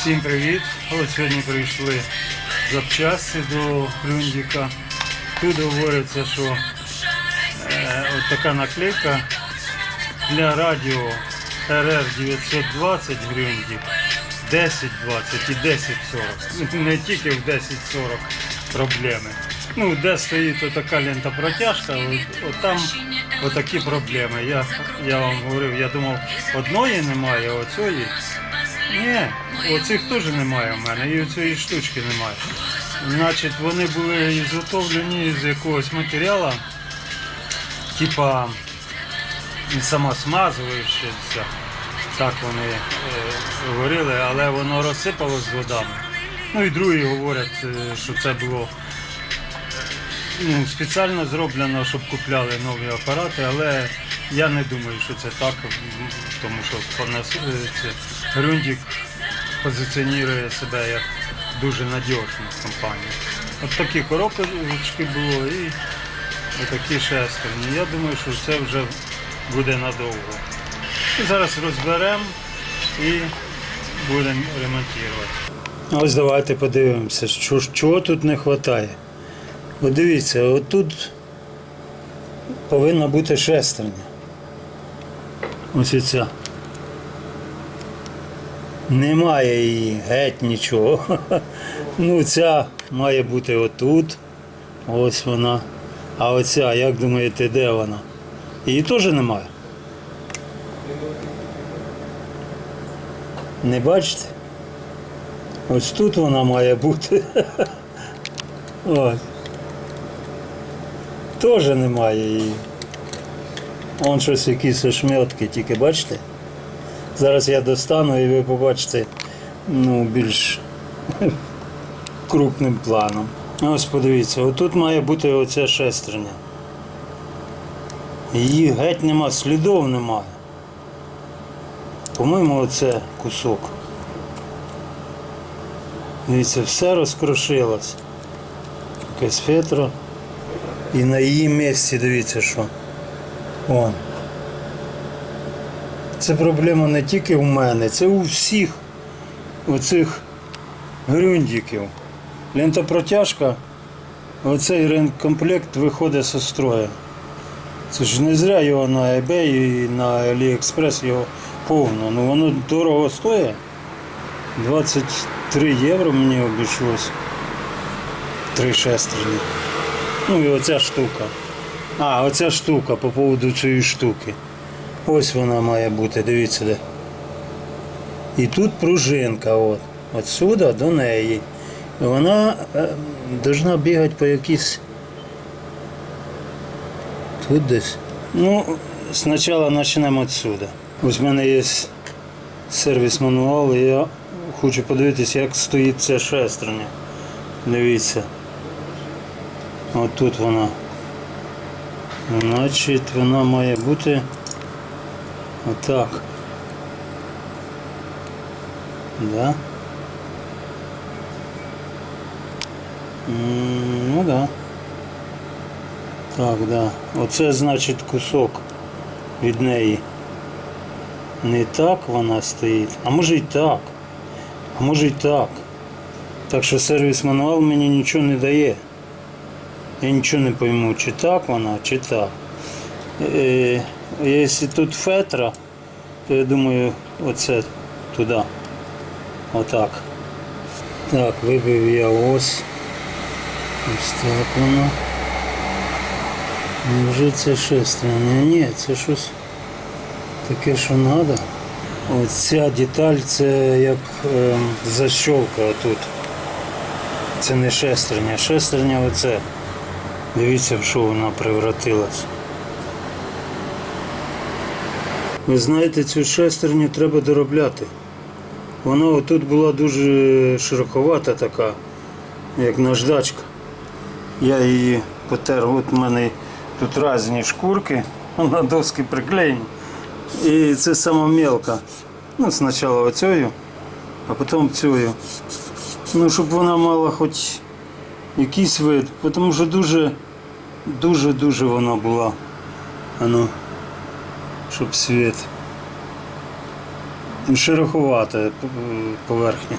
Всім привіт! Ось сьогодні прийшли запчасті до Хрюндіка. Тут говориться, що е, от така наклейка для радіо РР 920 Грюндік 1020 і 1040. Не тільки в 1040 проблеми. Ну, де стоїть отака лента протяжка, от, от там отакі проблеми. Я, я вам говорив, я думав, одної немає, а оцієї. Ні, оцих теж немає в мене, і цієї штучки немає. Значить, вони були ізготовлені з якогось матеріалу, типа самосмазуючися, так вони е, говорили, але воно розсипалось з водами. Ну і другі говорять, е, що це було ну, спеціально зроблено, щоб купляли нові апарати, але я не думаю, що це так, тому що е, це, Грюндік позиціонує себе як дуже надіжну компанію. От такі коробочки було і такі шестерні. Я думаю, що це вже буде надовго. І зараз розберемо і будемо ремонтувати. Ось давайте подивимося, що, чого тут не вистачає. От дивіться, отут повинна бути шестерня. Ось і ця. Немає її, геть нічого. Ну, ця має бути отут. Ось вона. А оця, як думаєте, де вона? Її теж немає. Не бачите? Ось тут вона має бути. Ось. Теж немає її. Вон щось якісь ошметки, тільки бачите? Зараз я достану і ви побачите ну, більш крупним планом. Ось подивіться, отут має бути оця шестерня. Її геть нема, слідів немає. По-моєму, оце кусок. Дивіться, все розкрошилось. Якесь фетро. І на її місці дивіться що. Вон. Це проблема не тільки у мене, це у всіх оцих грюндіків. Лентопротяжка, оцей ренкомплект виходить зі строю. Це ж не зря його на eBay і на AliExpress його повно. Ну воно дорого стоїть. 23 євро мені обійшлось. Три шестерні. Ну і оця штука. А, оця штука по поводу цієї штуки. Ось вона має бути, дивіться де. І тут пружинка, от. Отсюда до неї. Вона е, бігати по якійсь. Тут десь. Ну, спочатку почнемо відсюди. Ось в мене є сервіс мануал, і я хочу подивитися, як стоїть ця шестерня. Дивіться. От тут вона. Значить, вона має бути отак. Да? М, Ну да. Так, да. Оце значить кусок від неї. Не так вона стоїть, а може і так. А може і так. Так що сервіс мануал мені нічого не дає. Я нічого не пойму, чи так вона, чи так. Е, якщо тут фетра, то я думаю, оце туди. Отак. Так, вибив я ось. Ось так воно. Невже це шестерня? Ні, це щось таке, що треба. Ось ця деталь це як ем, защолка отут. Це не шестерня. Шестерня оце. Дивіться, в що вона превратилась. Ви знаєте, цю шестерню треба доробляти. Вона отут була дуже широковата така, як наждачка. Я її потер, от у мене тут різні шкурки, на доски приклеєні. І це сама мелка. Ну, спочатку оцею, а потім цією. Ну, щоб вона мала хоч якийсь вид, тому що дуже, дуже, дуже вона була. Ану, щоб світ. шероховата е, поверхня.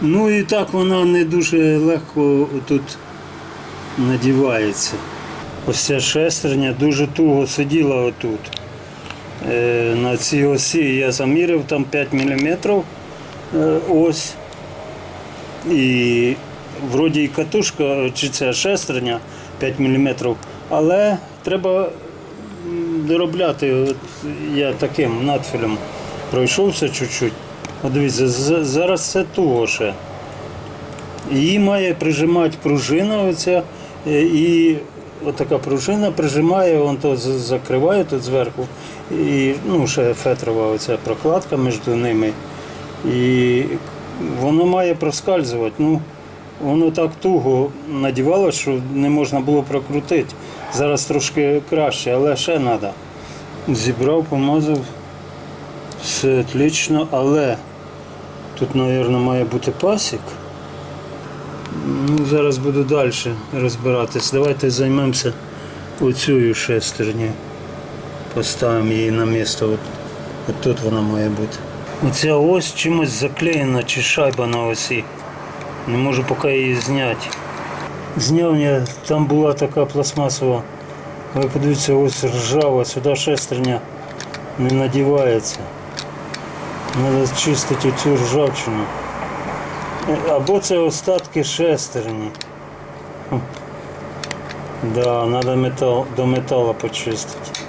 Ну і так вона не дуже легко тут надівається. Ось ця шестерня дуже туго сиділа отут. Е, На цій осі я заміряв там 5 мм ось. І вроді і катушка, чи ця шестерня 5 мм, але треба доробляти. От я таким надфілем пройшовся чуть-чуть. От дивіться, зараз це туго ще. Її має прижимати пружина оця, е, і отака пружина прижимає, вон то закриває тут зверху. І ну, ще фетрова оця прокладка між ними. І воно має проскальзувати. Ну, воно так туго надівало, що не можна було прокрутити. Зараз трошки краще, але ще треба. Зібрав, помазав. Все отлично, але тут, мабуть, має бути пасік. Ну, зараз буду далі розбиратись. Давайте займемося оцю шестерню. Поставимо її на місце. От, от тут вона має бути. Оця ось чимось заклеєна чи шайба на осі. Не можу поки її зняти. Зняв я, там була така пластмасова. Ви подивіться, ось ржава, сюди шестерня не надівається. Треба чистити цю ржавчину. Або це остатки шестерні. Да, треба метал, до металу почистити.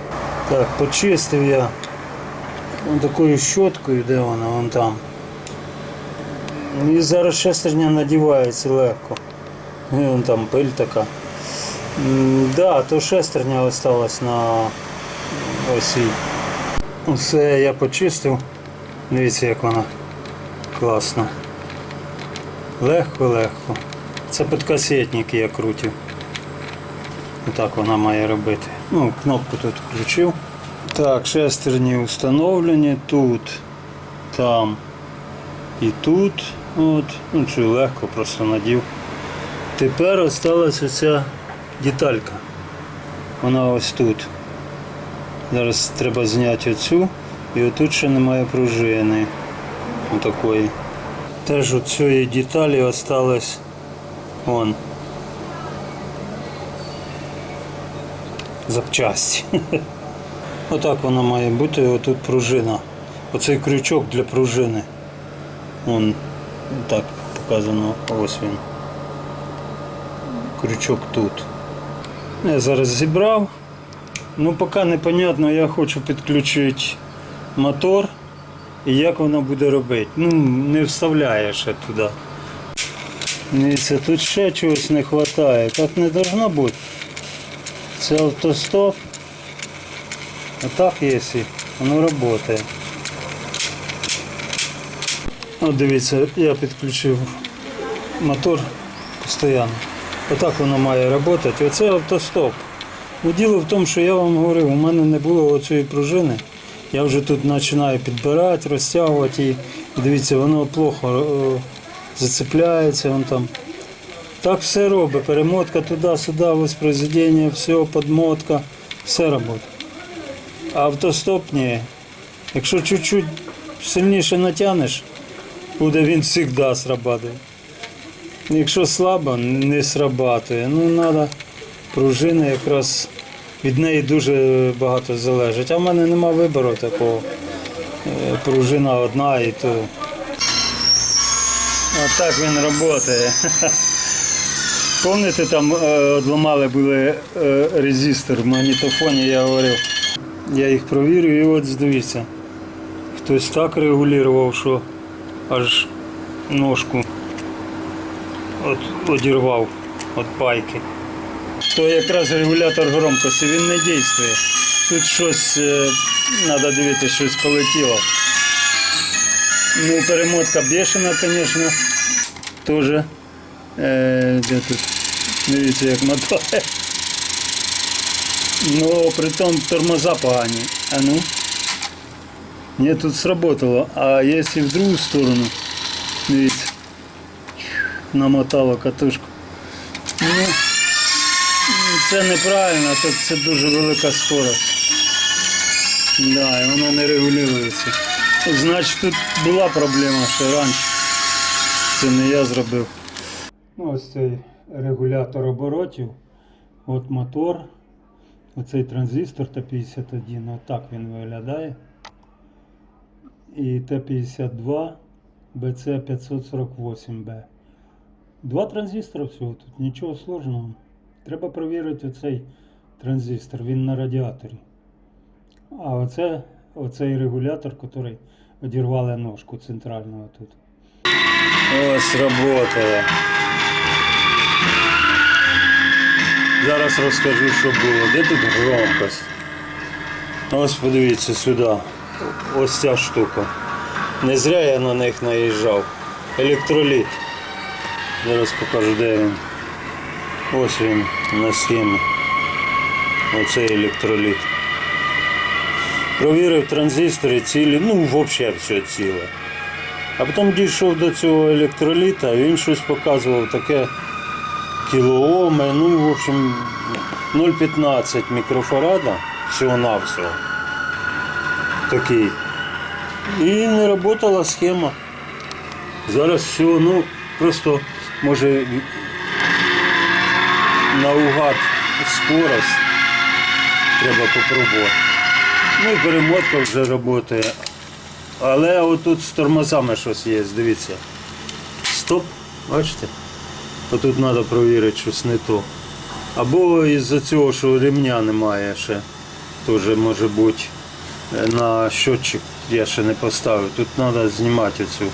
Так, почистив я такою щоткою, де вона, вон там. І зараз шестерня надівається легко. І вон там пиль така. Да, то шестерня осталась на осі. Все я почистив. Дивіться, як вона класна. Легко-легко. Це підкасетник я крутив. Отак вона має робити. Ну, кнопку тут включив. Так, шестерні встановлені тут, там і тут. От. Ну, чи легко просто надів. Тепер осталась оця деталька. Вона ось тут. Зараз треба зняти оцю. І отут ще немає пружини. Отакої. Теж у цієї деталі осталось вон. Запчасті. Отак воно має бути, отут пружина. Оцей крючок для пружини. Вон так показано, ось він. Крючок тут. Я зараз зібрав. Ну, поки непонятно, я хочу підключити мотор. І як воно буде робити? Ну, не вставляє ще туди. Дивіться, тут ще чогось не вистачає. Так не должно бути. Це автостоп. А так, якщо воно працює. От дивіться, я підключив мотор постійно. Отак воно має працювати. Оце автостоп. Ну, Діло в тому, що я вам говорив, у мене не було оцієї пружини. Я вже тут починаю підбирати, розтягувати її. Дивіться, воно плохо е, зацепляється. Вон там. Так все робить. Перемотка туди-сюди, воспроизведення, все, подмотка, все робить. А автостоп ні. Якщо чуть-чуть сильніше натягнеш, буде він завжди срабатує. Якщо слабо, не срабатує. Ну, треба пружина якраз від неї дуже багато залежить. А в мене нема вибору такого. Е, Пружина одна і то. Отак він працює. Пам'ятаєте, там е, одламали були е, резистор в магнітофоні, я говорив. Я їх провірю і от дивіться. Хтось так регулював, що аж ножку от, одірвав від пайки. То якраз регулятор громкості, він не діє. Тут щось треба дивитися, щось полетіло. Ну, перемотка бешена, звісно, теж. Е, де тут? Дивіться, як мотає. Ну, при тому тормоза погані. А ну. Ні, тут сработало. А якщо в другу сторону, дивіться, намотало катушку. Ну, це неправильно, тут це дуже велика скорость. Да, і воно не регулюється. Значить, тут була проблема ще раніше. Це не я зробив. Ну, ось цей регулятор оборотів. От мотор. Оцей транзистор Т-51. Отак він виглядає. І Т-52 BC548B. Два транзистори всього тут, нічого сложного. Треба перевірити цей транзистор, він на радіаторі. А оце оцей регулятор, який одірвали ножку центрального тут. Ось работає. Зараз розкажу, що було. Де тут громкость? Ось подивіться сюди. Ось ця штука. Не зря я на них наїжджав. Електроліт. Зараз покажу, де він. Ось він на схемі. Оцей електроліт. Провірив транзистори цілі, ну взагалі все ціле. А потім дійшов до цього електроліта, він щось показував таке кілооми, ну, в общем, 0,15 мікрофарада всього-навсього. Такий. І не працювала схема. Зараз все, ну, просто може наугад скорость треба попробувати. Ну і перемотка вже працює. Але отут з тормозами щось є, дивіться. Стоп, бачите? Отут треба перевірити щось не то. Або із-за цього, що ремня немає ще. Теж може бути на щотчик я ще не поставив. Тут треба знімати оцю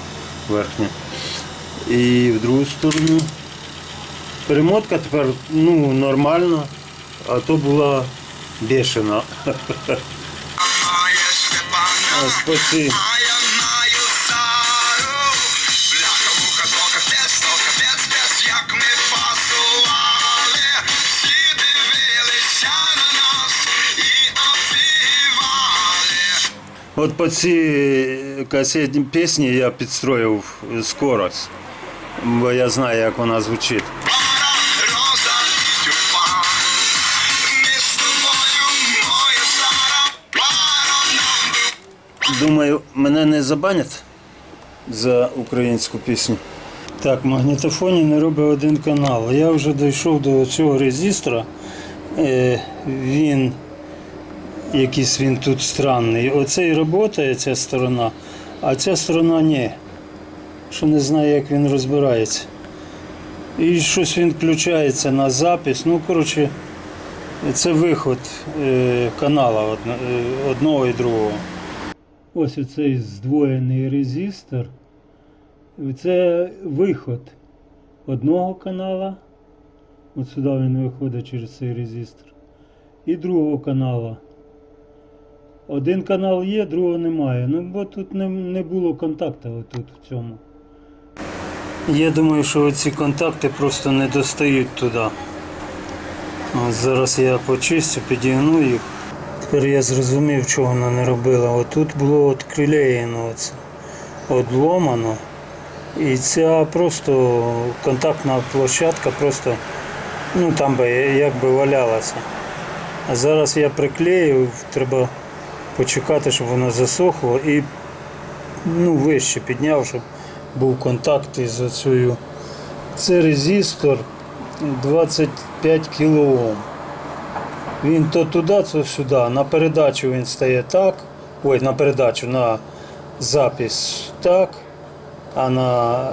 верхню. І в другу сторону. Перемотка тепер ну, нормальна, а то була бешена. Ось по цій. От по цій касетній пісні я підстроїв скорость, бо я знаю, як вона звучить. Думаю, мене не забанять за українську пісню. Так, магнітофоні не робить один канал. Я вже дійшов до цього резистора. Е, він якийсь він тут странний. Оцей працює ця сторона, а ця сторона ні. Що не знаю, як він розбирається. І щось він включається на запис. Ну, коротше, це виход е, канала е, одного і другого. Ось оцей здвоєний резистор. Це виход одного канала. От сюди він виходить через цей резистор. І другого канала. Один канал є, другого немає. Ну, бо тут не, не було контакту отут в цьому. Я думаю, що ці контакти просто не достають туди. От зараз я почистю, підігну їх. Тепер я зрозумів, чого вона не робила. Отут було от клеєно, оце, одломано. І ця просто контактна площадка просто ну, там би якби валялася. А зараз я приклеїв, треба почекати, щоб воно засохло і ну, вище підняв, щоб був контакт із оцею. Це резистор 25 кОм. Він то туди, то сюди. На передачу він стає так. Ой, на передачу, на запис так, а на е,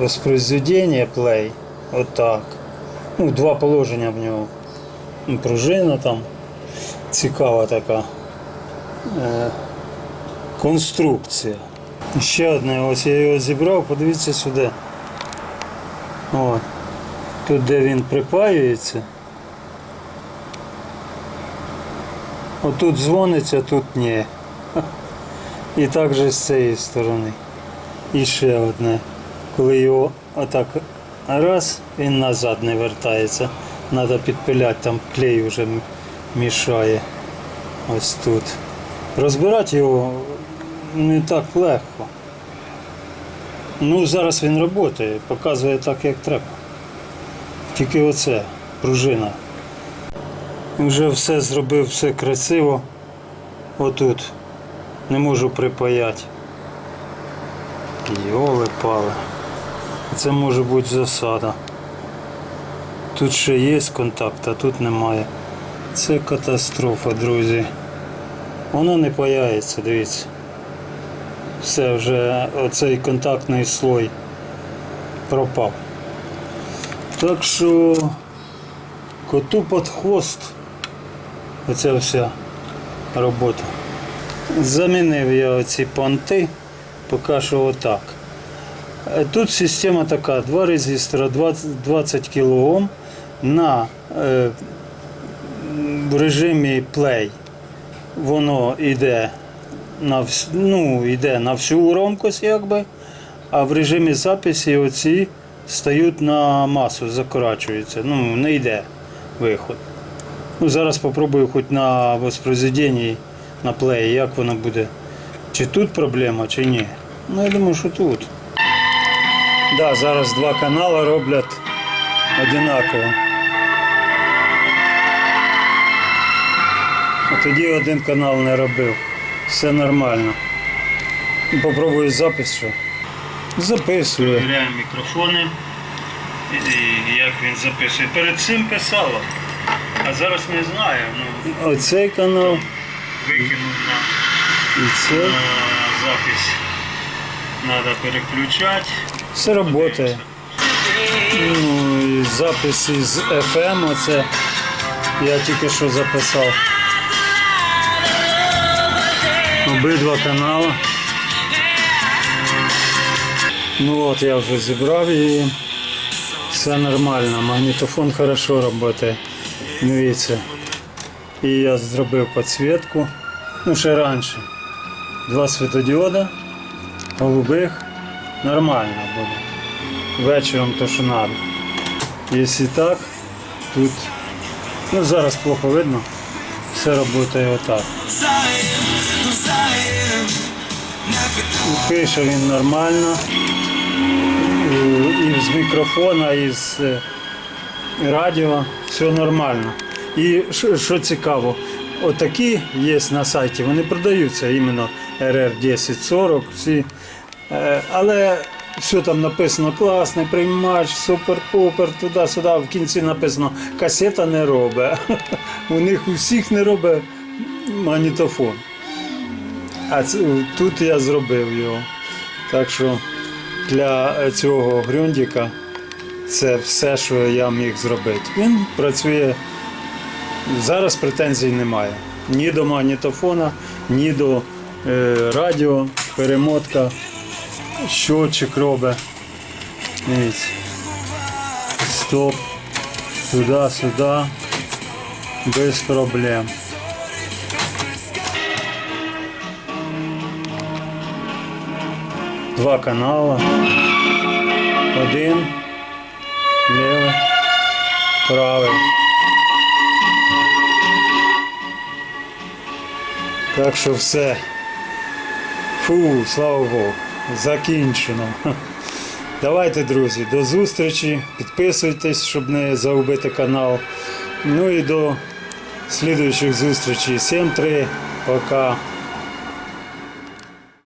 воспроизведення плей отак. Ну, два положення в нього. Пружина там цікава така конструкція. Ще одне, ось я його зібрав, подивіться сюди. О, тут де він припаюється. Отут дзвониться, тут ні. І так же з цієї сторони. І ще одне. Коли його отак раз, він назад не вертається. Треба підпиляти, там клей вже мішає. Ось тут. Розбирати його не так легко. Ну, зараз він працює, показує так, як треба. Тільки оце, пружина. Вже все зробив, все красиво. Отут. Не можу припаяти. Йоли пали. Це може бути засада. Тут ще є контакт, а тут немає. Це катастрофа, друзі. Воно не паяється, дивіться. Все вже оцей контактний слой пропав. Так що коту під хвост. Оця вся робота. Замінив я оці понти, поки що отак. Е, Тут система така, два резистора 20, 20 кОм на е, в режимі play. Воно йде на, вс- ну, йде на всю громкость, якби, а в режимі записі оці стають на масу, закорачуються. Ну, не йде виход. Ну, зараз спробую хоч на воспроизведенні на плеї, як воно буде. Чи тут проблема, чи ні. Ну, я думаю, що тут. Да, зараз два канали роблять однаково. Тоді один канал не робив. Все нормально. Попробую запис. Що. Записую. Перевіряємо мікрофони. І як він записує. Перед цим писало. А зараз не знаю. Ну, Оцей канал викинув на, і на запись. Треба переключати. Все працює. Ну, і запис із FM, оце я тільки що записав. Обидва канали. Ну от я вже зібрав її. Все нормально. Магнітофон хорошо працює. Дивіться. І я зробив підсвітку. Ну, ще раніше. Два світодіода голубих. Нормально буде вечором то, що треба. Якщо так, тут ну, зараз плохо видно, все працює отак. Пише він нормально. І- з мікрофона, і з е, радіо, все нормально. І що, цікаво, отакі є на сайті, вони продаються іменно RR 1040, всі. Е, Але все там написано класний приймач, супер-пупер, туди-сюди. В кінці написано касета не робить. У них у всіх не робить магнітофон. А тут я зробив його. Так що для цього грюндіка це все, що я міг зробити. Він працює. Зараз претензій немає. Ні до магнітофона, ні до е, радіо, перемотка, щотчик робить. Стоп. Туди, сюди. Без проблем. Два канала. Один. Левий. Правий. Так що все. Фу, слава Богу, закінчено. Давайте, друзі, до зустрічі. Підписуйтесь, щоб не загубити канал. Ну і до слідуючих зустрічей. 7-3. Пока.